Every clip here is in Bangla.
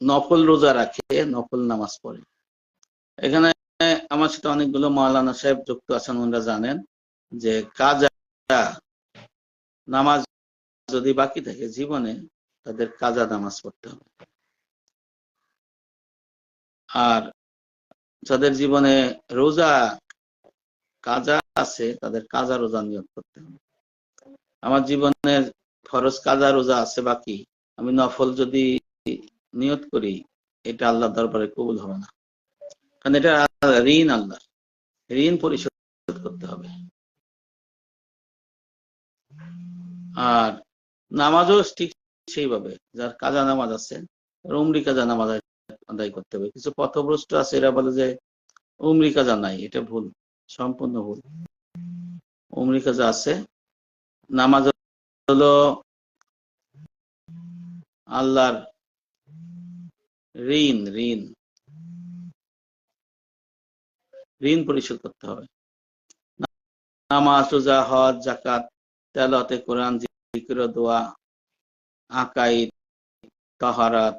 নফল রোজা রাখে, নফল নামাজ পড়ে। এখানে আমার সাথে অনেকগুলো মাওলানা সাহেব যুক্ত আছেন, ওনারা জানেন যে কাজা, নামাজ যদি বাকি থাকে জীবনে, তাদের কাজা নামাজ পড়তে হবে। আর যাদের জীবনে রোজা, কাজা আছে, তাদের কাজা রোজা নিয়োগ করতে হবে। আমার জীবনের ফরজ কাজা, রোজা আছে বাকি আমি নফল যদি নিয়ত করি, এটা আল্লাহ দরবারে কবুল হবে না। কারণ এটা ঋণ আল্লাহ ঋণ পরিশোধ করতে হবে। আর নামাজও ঠিক সেইভাবে। যার কাজা নামাজ আছে উমরি কাজা নামাজ আদায় করতে হবে। কিছু পথভ্রষ্ট আছে, এরা বলে যে উমরি কাজা নাই, এটা ভুল, সম্পূর্ণ ভুল। উমরি কাজা আছে নামাজ হলো আল্লাহর ঋণ ঋণ। ঋণ পরিশোধ করতে হবে। নামাজ, রোজা, হজ জাকাত তেলাতে কোরআন দোয়া আকাই তাহারাত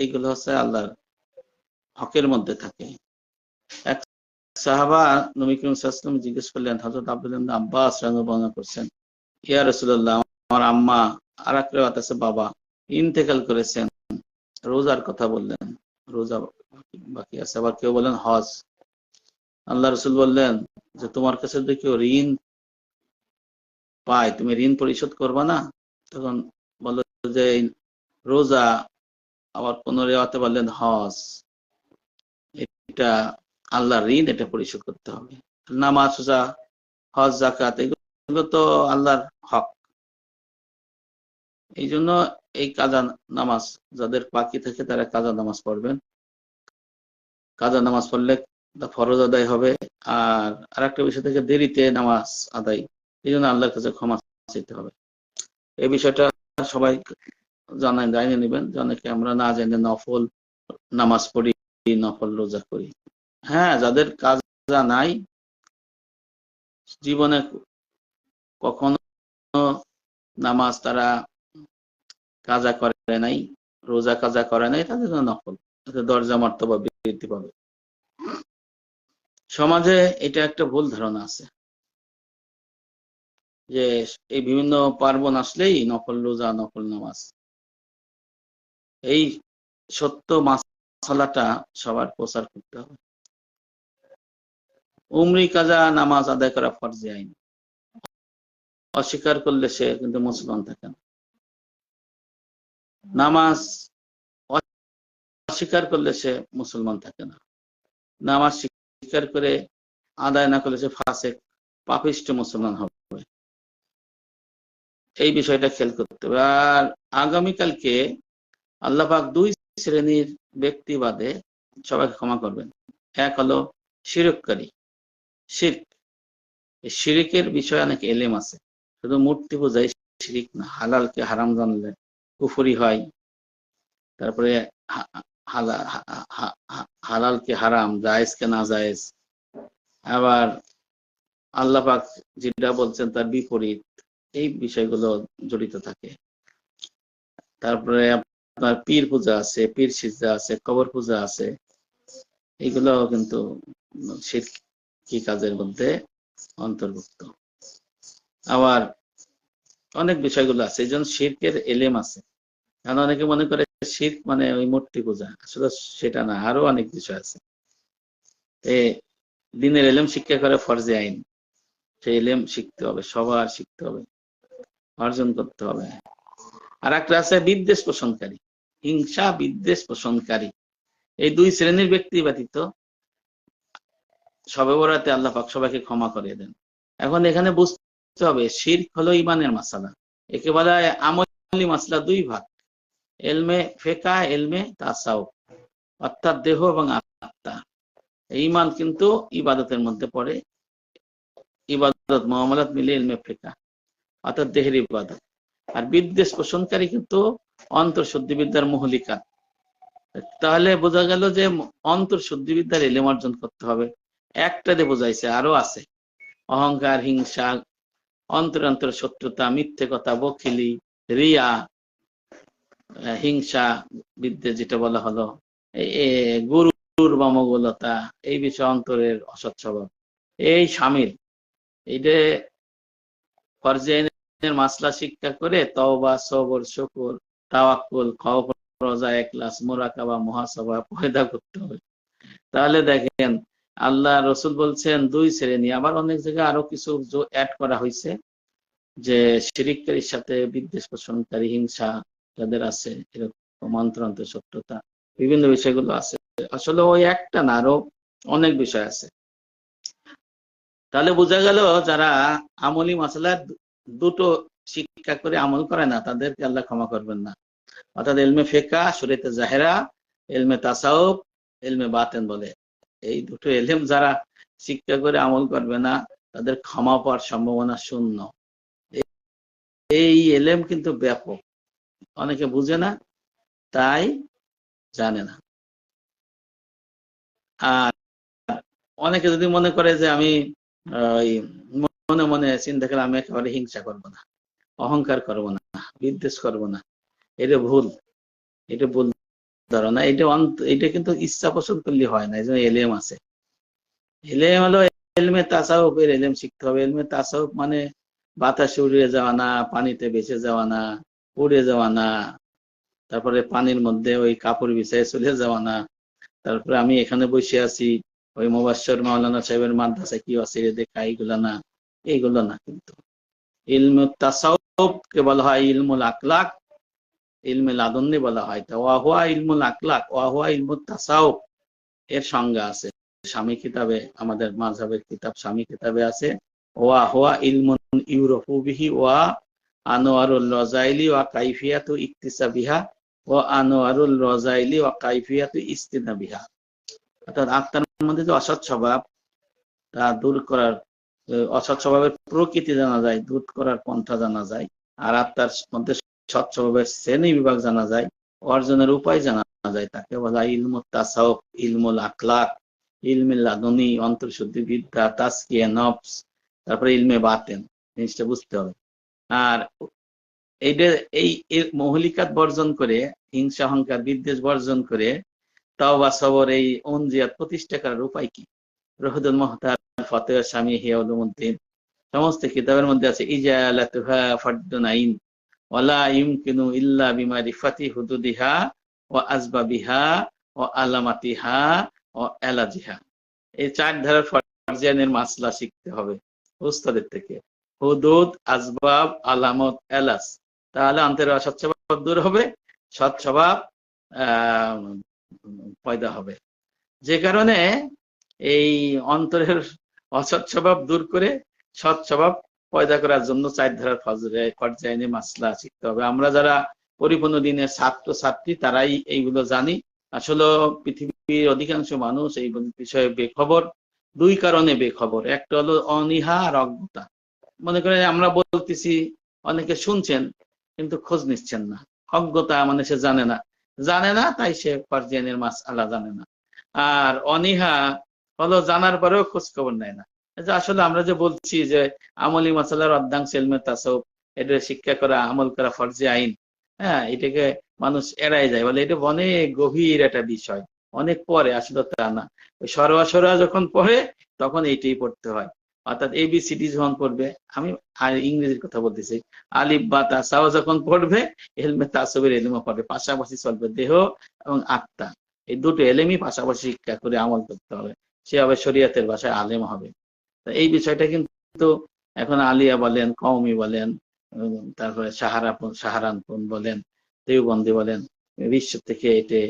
এইগুলো হচ্ছে আল্লাহর হকের মধ্যে থাকে। এক সাহাবা নবী করিম জিজ্ঞেস করলেন হজরত আব্দুল্লাহ আব্বাস বর্ণনা করছেন, ইয়া রসুল্লাহ আমার আম্মা আর এক আছে, বাবা ইন্তেকাল করেছেন, রোজার কথা বললেন, রোজা বাকি আছে, আবার কেউ বলেন হজ। আল্লাহ রসুল বললেন যে, তোমার কাছে যদি কেউ ঋণ পায়, তুমি ঋণ পরিশোধ করবা না? তখন বলল যে রোজা আবার কোন রেওয়াতে বললেন হজ, এটা আল্লাহ ঋণ, এটা পরিশোধ করতে হবে। নামাজ হজ জাকাত এগুলো তো আল্লাহর হক। এই জন্য এই কাজা নামাজ, যাদের বাকি থাকে তারা কাজা নামাজ পড়বেন। কাজা নামাজ পড়লে ফরজ আদায় হবে। আর আর একটা বিষয় থেকে, দেরিতে নামাজ আদায়। এই জন্য আল্লাহর কাছে ক্ষমা চাইতে হবে। এই বিষয়টা সবাই জানাই জানিয়ে নেবেন অনেকে আমরা না জেনে নফল নামাজ পড়ি, নফল রোজা করি। হ্যাঁ যাদের কাজা নাই, জীবনে কখনো নামাজ তারা কাজা করে নাই, রোজা কাজা করে নাই, তাদের জন্য নকল। তাদের দরজা মর্তবা বৃদ্ধি পাবে। সমাজে এটা একটা ভুল ধারণা আছে। যে এই বিভিন্ন পার্বণ আসলেই নকল রোজা, নকল নামাজ। এই সত্য মাসালাটা সবার প্রচার করতে হবে। উমরি কাজা নামাজ আদায় করা ফরজে আইন। অস্বীকার করলে সে কিন্তু মুসলমান থাকে না। নামাজ অস্বীকার করলে সে মুসলমান থাকে না। নামাজ স্বীকার করে আদায় না করলে সে ফাঁসে পাপিষ্ট মুসলমান হবে। এই বিষয়টা খেয়াল করতে হবে। আর আগামীকালকে আল্লাপাক দুই শ্রেণির ব্যক্তি বাদে সবাইকে ক্ষমা করবেন। এক হলো শিরককারী, শির্ক। শিরিকের বিষয়ে অনেক এলেম আছে। শুধু মূর্তি পূজায় শিরিক না, হালালকে হারাম জানলে কুফুরি হয়। তারপরে হালালকে হারাম, জায়েজকে না জায়েজ আবার আল্লাহ পাক যেটা বলছেন তার বিপরীত, এই বিষয়গুলো জড়িত থাকে। তারপরে আপনার পীর পূজা আছে, পীর সিজা আছে, কবর পূজা আছে। এইগুলো কিন্তু কি কাজের মধ্যে অন্তর্ভুক্ত। আবার অনেক বিষয়গুলো আছে এই জন্য শির্কের এলেম আছে। কারণ অনেকে মনে করে শির্ক মানে ওই মূর্তি পূজা। আসলে সেটা না, আরও অনেক কিছু আছে। দিনের এলেম শিক্ষা করে ফরজে আইন। সেই এলেম শিখতে হবে, সবার শিখতে হবে, অর্জন করতে হবে। আর একটা আছে বিদ্বেষ পোষণকারী, হিংসা বিদ্বেষ পোষণকারী। এই দুই শ্রেণির ব্যক্তি ব্যতীত সবে বরাতে আল্লাহ পাক সবাইকে ক্ষমা করে দেন। এখন এখানে বুঝতে হবে, শির্ক হলো ইমানের মাসালা। একেবারে আমলি মাসলা দুই ভাগ। এলমে ফেকা, এলমে তাসাও অর্থাৎ দেহ এবং আত্মা। ইমান কিন্তু ইবাদতের মধ্যে পড়ে। ইবাদত মোহাম্মদ মিলে এলমে ফেকা, অর্থাৎ দেহের ইবাদত। আর বিদ্বেষ পোষণকারী কিন্তু অন্তর্শুদ্ধিবিদ্যার মহলিকা তাহলে বোঝা গেল যে অন্তর অন্তর্শুদ্ধিবিদ্যার এলেম অর্জন করতে হবে। একটা দিয়ে বোঝাইছে, আরও আছে। অহংকার, হিংসা অন্তর অন্তর শত্রুতা, মিথ্যে কথা, বকিলি, রিয়া হিংসা বিদ্বেষ যেটা বলা হলো গরুর বামগলতা এই বিষয় অন্তরের অসৎ স্বভাব। এই এইটা ফরজেনের মাসলা শিক্ষা করে তওবা, সবর, শুকুর, তাওয়াক্কুল মোরাকাবা, মহাসভা পয়দা করতে হবে। তাহলে দেখেন, আল্লাহ রসুল বলছেন দুই শ্রেণি, আবার অনেক জায়গায় আরও কিছু অ্যাড করা হয়েছে যে শিরিককারীর সাথে বিদ্বেষ পোষণকারী, হিংসা যাদের আছে, এরকম অন্তরান্ত সত্যতা, বিভিন্ন বিষয়গুলো আছে। আসলে ওই একটা না, আরও অনেক বিষয় আছে। তাহলে বোঝা গেল যারা আমলি মাসালা দুটো শিক্ষা করে আমল করে না, তাদেরকে আল্লাহ ক্ষমা করবেন না। অর্থাৎ এলমে ফেকা শরীতে জাহেরা, এলমে তাসাউব এলমে বাতেন বলে। এই দুটো এলেম যারা শিক্ষা করে আমল করবে না, তাদের ক্ষমা পাওয়ার সম্ভাবনা শূন্য। এই এলেম কিন্তু ব্যাপক। অনেকে বুঝে না, তাই জানে না। আর অনেকে যদি মনে করে যে আমি মনে মনে চিন্তা করে আমি একেবারে হিংসা করব না, অহংকার করব না, বিদ্বেষ করব না, এটা ভুল এটা ভুল ধারণা, এটা অন্ত- এটা কিন্তু ইচ্ছা পোষণ করলে হয় না, এই জন্য এলেম আছে। এলেম হলো এলমে তাসাউফের এলেম শিখতে হবে। এলমে তাসাউফ মানে বাতাসে উড়িয়ে যাওয়া না, পানিতে বেঁচে যাওয়া না উড়ে যাওয়া না। তারপরে পানির মধ্যে ওই কাপড় বিছায় চলে যাওয়া না। তারপরে আমি এখানে বসে আছি। ওই মোবাশ্বর মাওলানা সাহেবের মাদ্রাসায় কি আছে দেখা, এইগুলো না এইগুলো না কিন্তু। ইলমু বলা হয় ইলমুল আকলাক ইলমে বলা হয়। তো ওয়াহুয়া ইলমুল আকলাক ওয়াহুয়া ইলমুল তাসাউফ। এর সংজ্ঞা আছে। স্বামী কিতাবে, আমাদের মাযহাবের কিতাব স্বামী কিতাবে আছে। ওয়া হুয়া ইলমুন ইউরফু বিহি ওয়া আনোয়ারুল রাজাইলি ওয়া কাইফিয়াতু ইকতিসাবিহা ও আনোয়ারুল রাজাইলি ওয়া কাইফিয়াতু ইস্তিনাবিহা অর্থাৎ আত্মার মধ্যে যে অসৎ স্বভাব, তা দূর করার অসৎ স্বভাবের প্রকৃতি জানা যায়, দূর করার পন্থা জানা যায়, আর আত্মার মধ্যে সৎ স্বভাবের শ্রেণি বিভাগ জানা যায়, অর্জনের উপায় জানা যায় তাকে বলা ইলমুল তাসাউফ, ইলমুল আখলাক, ইলমে লাদনী অন্তর্শুদ্ধি বিদ্যা তাস্কিয়া নফস, তারপরে ইলমে বাতেন, জিনিসটা বুঝতে হবে। আর এইটা এই মহলিকাত বর্জন করে, হিংসা, অহংকার, বিদ্বেষ বর্জন করে তাওবা, সবর, এই অনজিয়াত প্রতিষ্ঠা করার উপায় কি? রহদুল মহতার, ফতেহ স্বামী হিয়াউদ্দিন সমস্ত কিতাবের মধ্যে আছে, ইজালাতুহা ফারদুন আইন ওয়ালা ইউমকিনু ইল্লা বিমারিফাতি হুদুদিহা ওয়া আসবাবিহা ও আলামাতিহা ও এলাজিহা। এই চার ধারার ফরজিয়ানের মাসলা শিখতে হবে উস্তাদের থেকে। হুদুদ, আসবাব, আলামত, এলাস। তাহলে অন্তরের অসৎ দূর হবে, সৎ স্বভাব পয়দা হবে। যে কারণে এই অন্তরের অসৎ স্বভাব দূর করে সৎ স্বভাব পয়দা করার জন্য চার ধারার ফজরে, ফরজাইনে মাসলা শিখতে হবে। আমরা যারা পরিপূর্ণ দিনের ছাত্র, ছাত্রী, তারাই এইগুলো জানি। আসলে পৃথিবীর অধিকাংশ মানুষ এই বিষয়ে বেখবর। দুই কারণে বেখবর। একটা হলো অনীহা আর অজ্ঞতা। মনে করেন আমরা বলতেছি, অনেকে শুনছেন, কিন্তু খোঁজ নিচ্ছেন না। অজ্ঞতা মানে সে জানে না। জানে না, তাই সে ফার্জিয়ানের মাস আলা জানে না। আর অনীহা হলো জানার পরেও খোঁজ খবর নেয় না। যে আসলে আমরা যে বলছি যে আমলি মাসালার অর্ধাংশ এলমে তাসব এটা শিক্ষা করা, আমল করা ফরজে আইন হ্যাঁ এটাকে মানুষ এড়াই যায়। বলে এটা অনেক গভীর একটা বিষয়। অনেক পরে, আসলে তা না। সরোয়া সরোয়া যখন পড়ে, তখন এইটাই পড়তে হয়। অর্থাৎ এবিসিডি যখন পড়বে, আমি ইংরেজির কথা বলতেছি। আলিফ, বা তাসাও যখন পড়বে, এলমে তাসবের এলিমও পড়বে। পাশাপাশি চলবে দেহ এবং আত্মা। এই দুটো এলেমই পাশাপাশি শিক্ষা করে আমল করতে হবে। সে হবে শরীয়তের ভাষায় আলেম হবে। এই বিষয়টা কিন্তু এখন আলিয়া বলেন, কওমি বলেন তারপরে সাহারাপুন, সাহারানপুন বলেন, দেওবন্দি বলেন, বিশ্ব থেকে এটা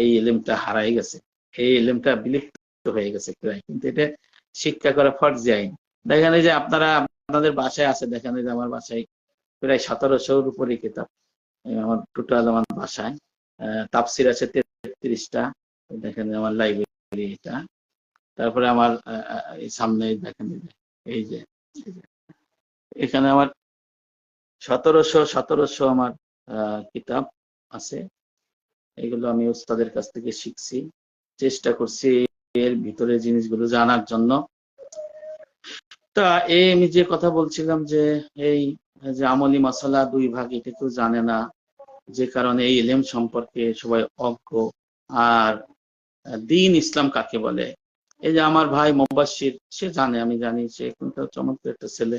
এই এলেমটা হারাই গেছে। এই এলেমটা বিলুপ্ত হয়ে গেছে প্রায়। কিন্তু এটা শিক্ষা করা ফরজ আইন। দেখেন এই যে আপনারা আপনাদের বাসায় আছে দেখেন এই যে আমার বাসায় প্রায় সতেরোশোর উপরে কিতাব। আমার টোটাল আমার বাসায় আহ, তাফসির আছে তেত্রিশটা। দেখেন আমার লাইব্রেরি এটা। তারপরে আমার সামনে দেখেন এই যে, এখানে আমার সতেরোশো সতেরোশো আমার কিতাব আছে। এগুলো আমি ওস্তাদের কাছ থেকে শিখছি। চেষ্টা করছি এর ভিতরে জিনিসগুলো জানার জন্য। তা এই আমি যে কথা বলছিলাম যে এই যে আমলি মশলা দুই ভাগ এটা কেউ জানে না যে কারণে এই ইলেম সম্পর্কে সবাই অজ্ঞ। আর দিন ইসলাম কাকে বলে? এই যে আমার ভাই মোবাসির সে জানে আমি জানি সে কিন্তু চমৎকার একটা ছেলে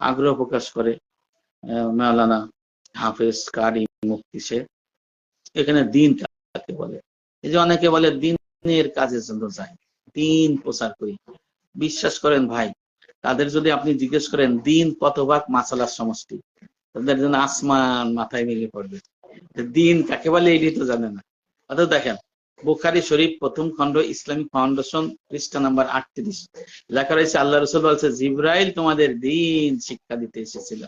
আগ্রহ প্রকাশ করে আহ, মাওলানা হাফেজ কারি মুক্তি সে। এখানে দিন কাকে বলে? এই যে অনেকে বলে দিনের কাজের জন্য যায় দিন প্রচার করি। বিশ্বাস করেন ভাই তাদের যদি আপনি জিজ্ঞেস করেন, দিন কত ভাগ মাসালার সমষ্টি? তাদের জন্য আসমান মাথায় মিলে পড়বে। দিন কাকে বলে এটি তো জানে না। অর্থাৎ দেখেন, বুখারি শরীফ প্রথম খণ্ড, ইসলামিক ফাউন্ডেশন পৃষ্ঠা নাম্বার আটত্রিশ। লেখা রয়েছে, আল্লাহ রসুল বলছে, জিব্রাইল তোমাদের দিন শিক্ষা দিতে এসেছিল।